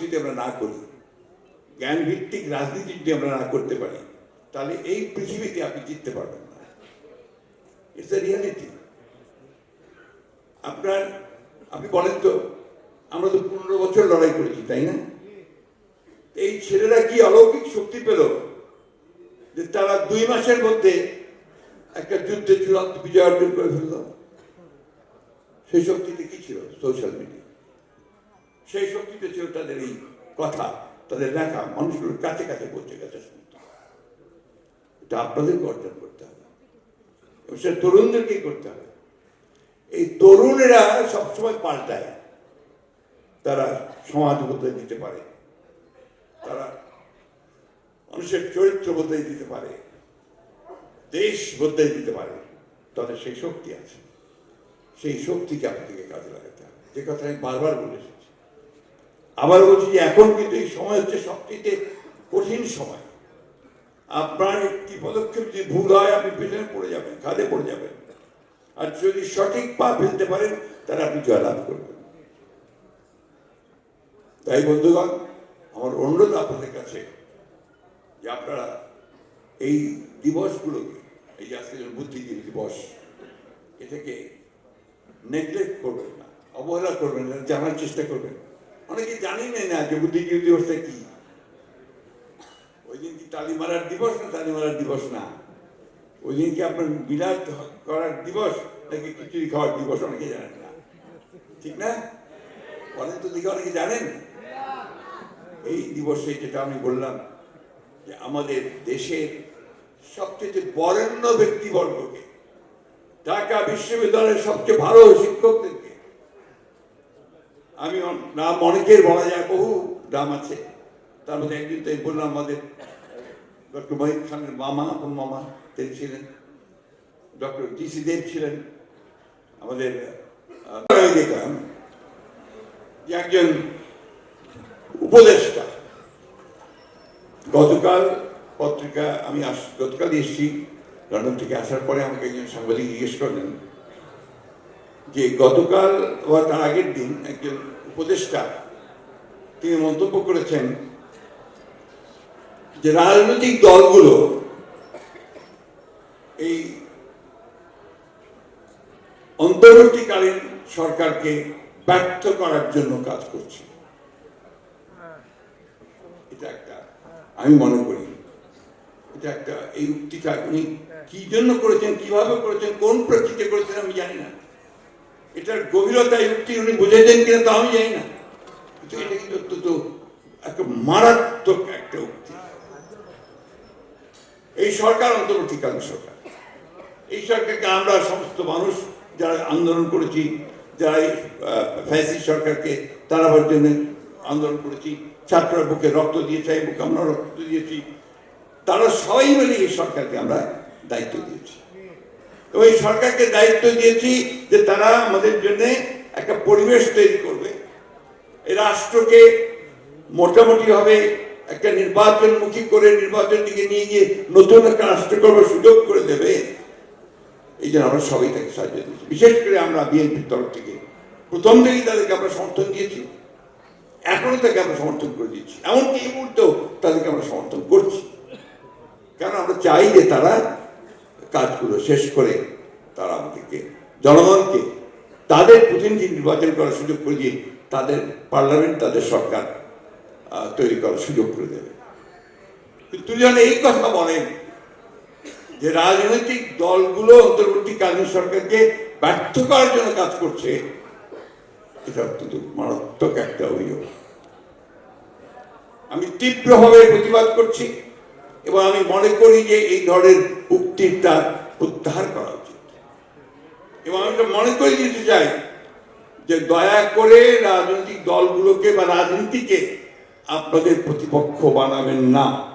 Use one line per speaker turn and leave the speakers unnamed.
যদি আমরা না করি জ্ঞান ভিত্তিক রাজনীতি যদি আমরা না করতে পারি, তাহলে এই পৃথিবীতে আপনি জিততে পারবেন না। ইটস দ্য রিয়ালিটি আপনার, আপনি বলেন তো, আমরা তো পনেরো বছর লড়াই করেছি, তাই না? এই ছেলেরা কি অলৌকিক শক্তি পেল? যে তারা দুই মাসের মধ্যে একটা যুদ্ধে চূড়ান্ত বিজয় অর্জন করে ফেলল? সেই শক্তিতে কি ছিল? সোশ্যাল মিডিয়া সেই শক্তিতে ছিল তাদের এই কথা, তাদের লেখা মানুষগুলোর কাছে কাছে পৌঁছে গেছে শুনতে। এটা আপনাদেরকে অর্জন করতে হবে। এবং সেটা তরুণদেরকেই করতে হবে। এই তরুণেরা সবসময় পাল্টায়। তারা সমাজ বদলে দিতে পারে। তারা মানুষের চরিত্র বদলে দিতে পারে। দেশ বদলে দিতে পারে। তাদের সেই শক্তি আছে। সেই শক্তিকে আপনাদেরকে কাজে লাগাতে হবে। যে কথা আমি বারবার বলে এসেছি আবার বলছি যে এখন কিন্তু এই সময় হচ্ছে সবচেয়ে কঠিন সময়। আপনার একটি পদক্ষেপ যদি ভুল হয়, আপনি পেছনে পড়ে যাবেন, খাদে পড়ে যাবেন। আর যদি সঠিক পা ফেলতে পারেন, তাহলে আপনি জয়লাভ করবেন। তাই বন্ধুগণ, আমার অনুরোধ আপনাদের কাছে যে আপনারা এই দিবসগুলোকে, এই যে আজকে বুদ্ধিজীবী দিবস, এটাকে নেগলেক্ট করবেন না, অবহেলা করবেন না, জানার চেষ্টা করবেন। অনেকে জানেনই না যে বুদ্ধিজীবী দিবসটা কি? ওই দিন কি তালি মারার দিবস না তালি মারার দিবস না? ওই দিন কি আপনার বিলাস করার দিবস নাকি খিচুড়ি খাওয়ার দিবস অনেকে জানেন না। ঠিক না? বলেন তো দিকে অনেকে জানেন? এই দিবসে যেটা আমি বললাম যে আমাদের দেশের সবচেয়ে বরেণ্য ব্যক্তিবর্গকে ঢাকা বিশ্ববিদ্যালয়ের সবচেয়ে ভালো শিক্ষকদেরকে আমি নাম অনেকের বলা যায় বহু নাম আছে। তার মধ্যে একদিন তো বললাম আমাদের ডক্টর মহিত খানের মামা আপন মামা, তিনি ছিলেন। ডক্টর জি সি দেব ছিলেন। আমাদের দেখলাম যে একজন উপদেষ্টা। গতকাল পত্রিকা আমি আস গতকাল এসেছি। লন্ডন থেকে আসার পরে আমাকে একজন সাংবাদিক জিজ্ঞেস করলেন যে গতকাল বা তার আগের দিন একজন উপদেষ্টা তিনি মন্তব্য করেছেন যে রাজনৈতিক দলগুলো এই অন্তর্বর্তীকালীন সরকারকে ব্যর্থ করার জন্য কাজ করছে। এটা একটা, আমি মনে করি, এটা একটা এই উক্তিটা উনি কি জন্য করেছেন, কীভাবে করেছেন, কোন প্রেক্ষিতে করেছেন আমি জানি না। এটার গভীরতা উক্তি উনি বুঝেছেন কিনা তা আমি জানি না। কিন্তু এটা কিন্তু অত্যন্ত একটা মারাত্মক একটা উক্তি। এই সরকার অন্তর্বর্তীকালীন সরকার। এই সরকারকে আমরা সমস্ত মানুষ যারা আন্দোলন করেছি, যারা এই ফ্যাসি সরকারকে তাড়াবার জন্য আন্দোলন করেছি, ছাত্ররা বুকে রক্ত দিয়েছে, এই বুকে আমরা রক্ত দিয়েছি, তারা সবাই মিলে এই সরকারকে আমরা দায়িত্ব দিয়েছি। এই সরকারকে দায়িত্ব দিয়েছি যে তারা আমাদের জন্য একটা পরিবেশ তৈরি করবে। এই রাষ্ট্রকে মোটামুটিভাবে একটা নির্বাচনমুখী করে নির্বাচন দিকে নিয়ে গিয়ে নতুন একটা রাষ্ট্র করবার সুযোগ করে দেবে, এই জন্য আমরা সবাই তাকে সাহায্য দিয়েছি। বিশেষ করে আমরা বিএনপির তরফ থেকে। প্রথম থেকেই তাদেরকে আমরা সমর্থন দিয়েছি। এখনও তাকে আমরা সমর্থন করে দিচ্ছি। এমনকি এই মুহূর্তেও তাদেরকে আমরা সমর্থন করছি। কারণ আমরা চাই যে তারা কাজগুলো শেষ করে তারা আমাদেরকে, জনগণকে, তাদের প্রতিনিধি নির্বাচন করার সুযোগ করে দিয়ে তাদের পার্লামেন্ট, তাদের সরকার তৈরি করার সুযোগ করে দেবে। কিন্তু যখন এই কথা বলেন যে রাজনৈতিক দলগুলো অন্তর্বর্তীকালীন সরকারকে ব্যর্থ করার জন্য কাজ করছে, এটা অত্যন্ত মারাত্মক একটা অভিযোগ। আমি তীব্রভাবে প্রতিবাদ করছি। এবং আমি মনে করি যে এই ধরনের উক্তিটা উদ্ধার করা উচিত। এবং আমি মনে করে দিতে চাই যে দয়া করে রাজনৈতিক দলগুলোকে বা রাজনীতিকে আপনাদের প্রতিপক্ষ বানাবেন না।